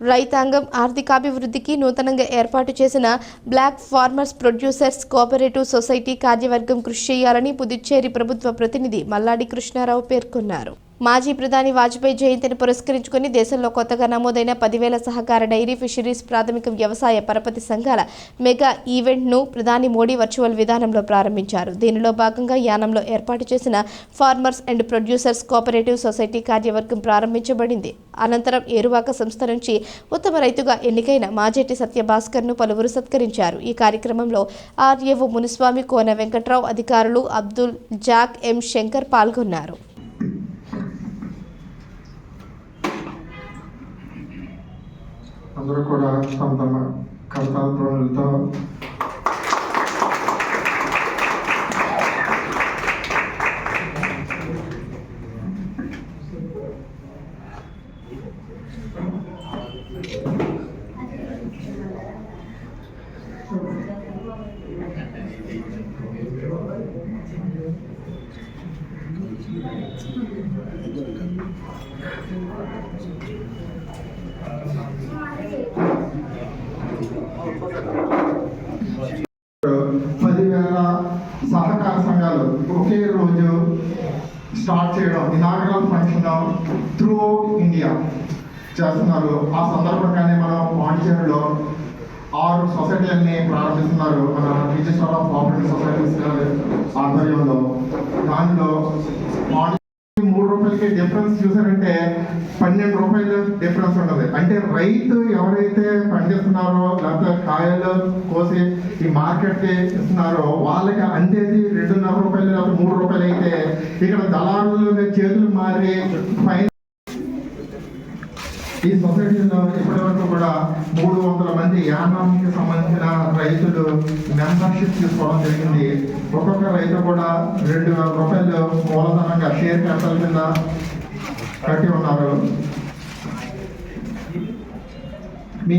రైతాంగం ఆర్థికాభివృద్ధికి నూతనంగా ఏర్పాటు చేసిన block farmers producers cooperative society కార్యవర్గం కృషి చేయాలని పుదుచ్చేరి ప్రభుత్వ ప్రతినిధి మల్లాడి కృష్ణారావు పేర్కొన్నారు. మాజీ ప్రధాని వాజ్పేయి జయంతిని పురస్కరించుకుని దేశంలో కొత్తగా నమోదైన పదివేల సహకార డైరీ ఫిషరీస్ ప్రాథమిక వ్యవసాయ పరపతి సంఘాల మెగా ఈవెంట్ను ప్రధాని మోడీ వర్చువల్ విధానంలో ప్రారంభించారు. దీనిలో భాగంగా యానంలో ఏర్పాటు చేసిన farmers and producers cooperative society కార్యవర్గం ప్రారంభించబడింది. అనంతరం ఏరువాక సంస్థ నుంచి ఉత్తమ రైతుగా ఎన్నికైన మాజేటి సత్యభాస్కర్ను పలువురు సత్కరించారు. ఈ కార్యక్రమంలో ఆర్ఏఓ మునిస్వామి కోన వెంకట్రావు అధికారులు అబ్దుల్ జాక్ ఎం శంకర్ పాల్గొన్నారు. అందరూ కూడా తమ తమ కర్తాలతో పదివేల సహకార సంఘాలు ఒకే రోజు స్టార్ట్ చేయడం ఇనాగ్రల్ ఫంక్షన్ త్రూ ఇండియా చేస్తున్నారు. ఆ సందర్భంగానే మనం పాండిచేరిలో ఆరు సొసైటీలని ప్రారంభిస్తున్నారు. మన రిజిస్టర్ ఆఫ్ కోఆపరేటివ్ సొసైటీస్ ఆధ్వర్యంలో. దానిలో మూడు రూపాయలకి డిఫరెన్స్ చూసారంటే పన్నెండు రూపాయలు డిఫరెన్స్ ఉండదు. అంటే రైతు ఎవరైతే పండిస్తున్నారో లేకపోతే కాయలు కోసి ఈ మార్కెట్కి ఇస్తున్నారో వాళ్ళకి అందేది రెండున్నర రూపాయలు లేకపోతే మూడు రూపాయలు అయితే ఇక్కడ దళారులు చేతులు మారి ఫైన్ ఈ సొసైటీలో ఇప్పటి వరకు కూడా మూడు వందల మంది యానానికి సంబంధించిన రైతులు మెంబర్షిప్ తీసుకోవడం జరిగింది. ఒక్కొక్క రైతు కూడా రెండు వేల రూపాయలు మూలధనంగా షేర్ క్యాపిటల్ కింద కట్టి ఉన్నారు. మీ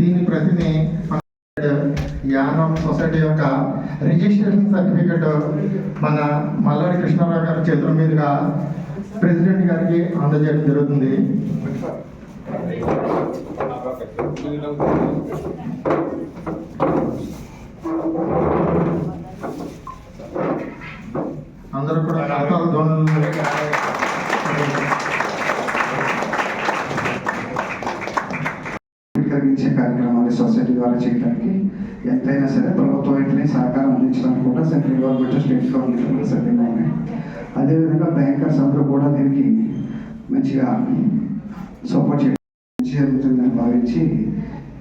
దీని ప్రతిని యానం సొసైటీ యొక్క రిజిస్ట్రేషన్ సర్టిఫికెట్ మన మల్లాడి కృష్ణారావు గారి చేతుల మీదుగా ప్రెసిడెంట్ గారికి అందజేయడం జరుగుతుంది. కలిగించే కార్యక్రమాలు సొసైటీ ద్వారా చేయడానికి ఎంతైనా సరే ప్రభుత్వం వెంటనే సహకారం అందించడానికి కూడా సెంట్రల్ గవర్నమెంట్ స్టేట్ గవర్నమెంట్ కూడా సిద్ధంగా ఉన్నాయి అదేవిధంగా బ్యాంకర్స్ అందరూ కూడా దీనికి మంచిగా సపోర్ట్ చేయడం జరుగుతుందని భావించి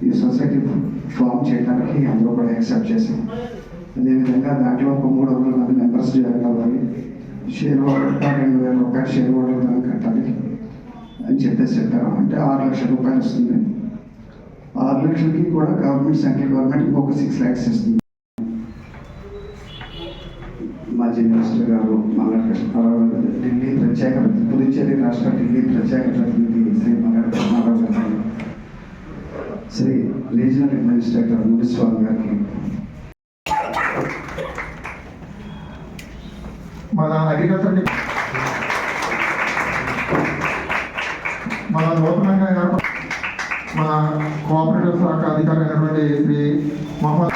ఈ సొసైటీ ఫామ్ చేయడానికి అందరూ కూడా యాక్సెప్ట్ చేశాం అదేవిధంగా దాంట్లో ఒక మూడు వందల మంది మెంబర్స్ జాయిన్ అవ్వాలి షేర్ హోల్డర్ రెండు వేల రూపాయలు షేర్ హోల్డర్ కట్టాలి అని చెప్పేసి చెప్పారు. అంటే ఆరు లక్షల రూపాయలు వస్తుంది. ఆరు లక్షలకి కూడా గవర్నమెంట్ సెంట్రల్ గవర్నమెంట్ ఇంకొక సిక్స్ ల్యాక్స్ ఇస్తుంది. మాజీ మినిస్టర్ గారు మల్లాడి గారు ఢిల్లీ ప్రత్యేక పుదుచ్చేరి రాష్ట్ర ఢిల్లీ ప్రత్యేక ప్రతినిధి శ్రీ మల్లాడి గారు. శ్రీ రీజనల్ అడ్మినిస్ట్రేటర్ మునిస్వామి గారికి. మన అధికారులు మన నూతనంగా కోఆపరేటివ్ శాఖ అధికారి అయినటువంటి శ్రీ మహమ్మద్